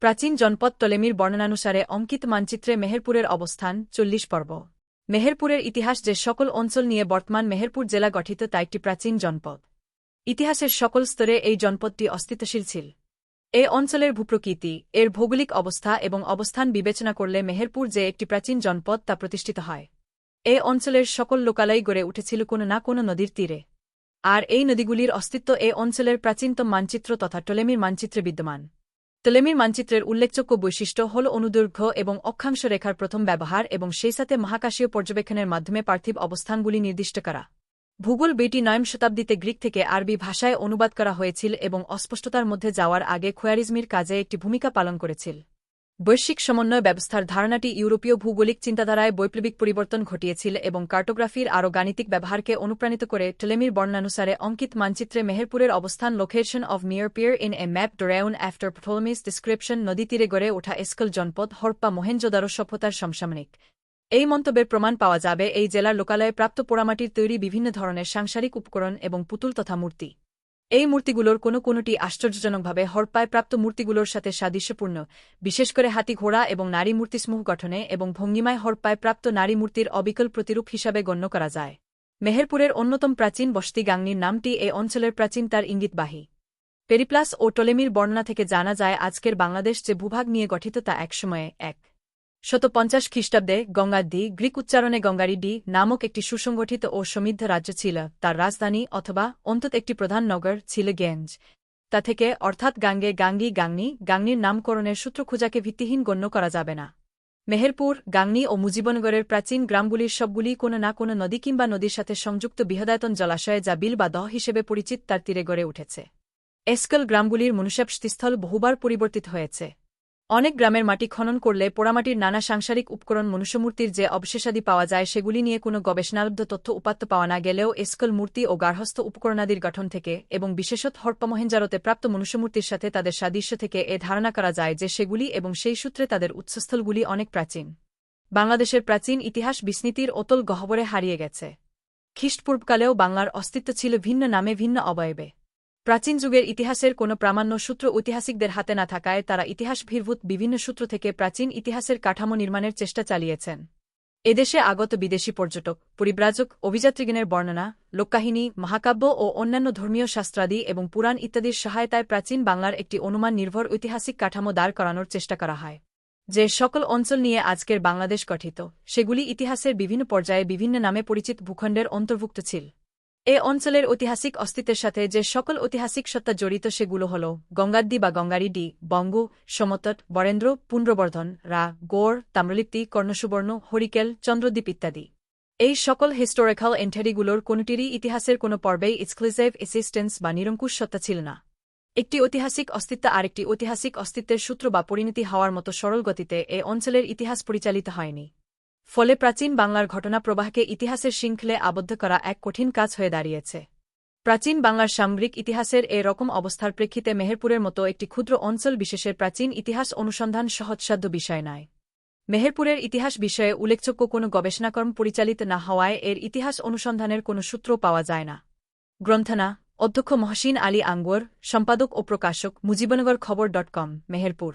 প্রাচীন জনপদ টলেমির বর্ণনানুসারে অঙ্কিত মানচিত্রে মেহেরপুরের অবস্থান, চল্লিশ পর্ব। মেহেরপুরের ইতিহাস যে সকল অঞ্চল নিয়ে বর্তমান মেহেরপুর জেলা গঠিত তা একটি প্রাচীন জনপদ। ইতিহাসের সকল স্তরে এই জনপদটি অস্তিত্বশীল ছিল। এ অঞ্চলের ভূপ্রকৃতি, এর ভৌগোলিক অবস্থা এবং অবস্থান বিবেচনা করলে মেহেরপুর যে একটি প্রাচীন জনপদ তা প্রতিষ্ঠিত হয়। এ অঞ্চলের সকল লোকালয় গড়ে উঠেছিল কোনো না কোনো নদীর তীরে। আর এই নদীগুলির অস্তিত্ব এ অঞ্চলের প্রাচীনতম মানচিত্র তথা টলেমির মানচিত্রে বিদ্যমান। টলেমির মানচিত্রের উল্লেখযোগ্য বৈশিষ্ট্য হল অনুদৈর্ঘ্য এবং অক্ষাংশ রেখার প্রথম ব্যবহার এবং সেই সাথে মহাকাশীয় পর্যবেক্ষণের মাধ্যমে পার্থিব অবস্থানগুলি নির্দিষ্ট করা। ভূগোল বেটি নয়ম শতাব্দীতে গ্রিক থেকে আরবি ভাষায় অনুবাদ করা হয়েছিল এবং অস্পষ্টতার মধ্যে যাওয়ার আগে খোয়ারিজমির কাজে একটি ভূমিকা পালন করেছিল। বৈশ্বিক সমন্বয় ব্যবস্থার ধারণাটি ইউরোপীয় ভৌগোলিক চিন্তাধারায় বৈপ্লবিক পরিবর্তন ঘটিয়েছিল এবং কার্টোগ্রাফির আরও গাণিতিক ব্যবহারকে অনুপ্রাণিত করে টেলেমির বর্ণানুসারে অঙ্কিত মানচিত্রে মেহেরপুরের অবস্থান লোকেশন অব মিয়ার পিয়ার ইন এ ম্যাপ ডোরাউন আফটার প্রথমিস ডিসক্রিপশন নদী তীরে গড়ে ওঠা এস্কল জনপদ হরপ্পা মহেঞ্জোদারো সভ্যতার সমসাময়িক। এই মন্তব্যের প্রমাণ পাওয়া যাবে এই জেলার লোকালয়ে প্রাপ্ত পোড়ামাটির তৈরি বিভিন্ন ধরনের সাংসারিক উপকরণ এবং পুতুল তথা মূর্তি। এই মূর্তিগুলোর কোনো কোনোটি আশ্চর্যজনকভাবে হরপায় প্রাপ্ত মূর্তিগুলোর সাথে সাদৃশ্যপূর্ণ, বিশেষ করে হাতি ঘোড়া এবং নারী মূর্তিসমূহ গঠনে এবং ভঙ্গিমায় হরপায় প্রাপ্ত নারী মূর্তির অবিকল প্রতিরূপ হিসাবে গণ্য করা যায়। মেহেরপুরের অন্যতম প্রাচীন বসতি গাংনির নামটি এ অঞ্চলের প্রাচীন তার ইঙ্গিতবাহী। পেরিপ্লাস ও টলেমির বর্ণনা থেকে জানা যায়, আজকের বাংলাদেশ যে ভূভাগ নিয়ে গঠিত তা একসময়ে এক। শত পঞ্চাশ খ্রিস্টাব্দে গঙ্গাদ্দি গ্রিক উচ্চারণে গঙ্গারিডি নামক একটি সুসংগঠিত ও সমৃদ্ধ রাজ্য ছিল। তার রাজধানী অথবা অন্তত একটি প্রধান নগর ছিল গেঞ্জ তা থেকে অর্থাৎ গাঙ্গে গাঙ্গি গাংনি, গাংনির নামকরণের সূত্র খোঁজাকে ভিত্তিহীন গণ্য করা যাবে না। মেহেরপুর, গাংনি ও মুজিবনগরের প্রাচীন গ্রামগুলির সবগুলি কোনো না কোনো নদী কিংবা নদীর সাথে সংযুক্ত বৃহদায়তন জলাশয়ে যা বিল বা দহ হিসেবে পরিচিত তার তীরে গড়ে উঠেছে। এস্কল গ্রামগুলির মনুষ্যাবস্থিস্থল বহুবার পরিবর্তিত হয়েছে। অনেক গ্রামের মাটি খনন করলে পোড়ামাটির নানা সাংসারিক উপকরণ মনুষ্যমূর্তির যে অবশেষাদি পাওয়া যায়, সেগুলি নিয়ে কোনো গবেষণালব্ধ তথ্য উপাত্ত পাওয়া না গেলেও এসকল মূর্তি ও গার্হস্থ উপকরণাদির গঠন থেকে এবং বিশেষত হরপ্পমহেঞ্জারতে প্রাপ্ত মনুষ্যমূর্তির সাথে তাদের সাদৃশ্য থেকে এ ধারণা করা যায় যে সেগুলি এবং সেই সূত্রে তাদের উৎসস্থলগুলি অনেক প্রাচীন। বাংলাদেশের প্রাচীন ইতিহাস বিস্মৃতির অতল গহ্বরে হারিয়ে গেছে। খ্রিস্টপূর্বকালেও বাংলার অস্তিত্ব ছিল ভিন্ন নামে ভিন্ন অবয়বে। প্রাচীন যুগের ইতিহাসের কোনো প্রামাণ্য সূত্র ঐতিহাসিকদের হাতে না থাকায় তারা ইতিহাস ভির্ভূত বিভিন্ন সূত্র থেকে প্রাচীন ইতিহাসের কাঠামো নির্মাণের চেষ্টা চালিয়েছেন। এদেশে আগত বিদেশি পর্যটক, পরিব্রাজক, অভিযাত্রীগণের বর্ণনা, লোককাহিনী, মহাকাব্য ও অন্যান্য ধর্মীয় শাস্ত্রাদি এবং পুরাণ ইত্যাদির সহায়তায় প্রাচীন বাংলার একটি অনুমান নির্ভর ঐতিহাসিক কাঠামো দাঁড় করানোর চেষ্টা করা হয়, যে সকল অঞ্চল নিয়ে আজকের বাংলাদেশ গঠিত। সেগুলি ইতিহাসের বিভিন্ন পর্যায়ে বিভিন্ন নামে পরিচিত ভূখণ্ডের অন্তর্ভুক্ত ছিল। এ অঞ্চলের ঐতিহাসিক অস্তিত্বের সাথে যে সকল ঐতিহাসিক সত্তা জড়িত সেগুলো হল গঙ্গাদ্দি বা গঙ্গারিডি বঙ্গ, সমতট, বরেন্দ্র, পুন্ড্রবর্ধন, রা গোড় তাম্রলিপ্তি, কর্ণসুবর্ণ, হরিকেল, চন্দ্রদ্বীপ ইত্যাদি। এই সকল হিস্টোরিক্যাল এন্টারিগুলোর কোনটিরই ইতিহাসের কোনো পর্বেই এক্সক্লুসিভ এসিস্টেন্স বা নিরঙ্কুশ সত্তা ছিল না। একটি ঐতিহাসিক অস্তিত্ব আরেকটি ঐতিহাসিক অস্তিত্বের সূত্র বা পরিণতি হওয়ার মতো সরল গতিতে এ অঞ্চলের ইতিহাস পরিচালিত হয়নি। ফলে প্রাচীন বাংলার ঘটনা প্রবাহকে ইতিহাসের শৃঙ্খলে আবদ্ধ করা এক কঠিন কাজ হয়ে দাঁড়িয়েছে। প্রাচীন বাংলার সামগ্রিক ইতিহাসের এ রকম অবস্থার প্রেক্ষিতে মেহেরপুরের মতো একটি ক্ষুদ্র অঞ্চল বিশেষের প্রাচীন ইতিহাস অনুসন্ধান সহজসাধ্য বিষয় নয়। মেহেরপুরের ইতিহাস বিষয়ে উল্লেখযোগ্য কোনো গবেষণাকর্ম পরিচালিত না হওয়ায় এর ইতিহাস অনুসন্ধানের কোনো সূত্র পাওয়া যায় না। গ্রন্থনা, অধ্যক্ষ মহসিন আলী আঙ্গুর, সম্পাদক ও প্রকাশক মুজিবনগর খবর ডট কম, মেহেরপুর।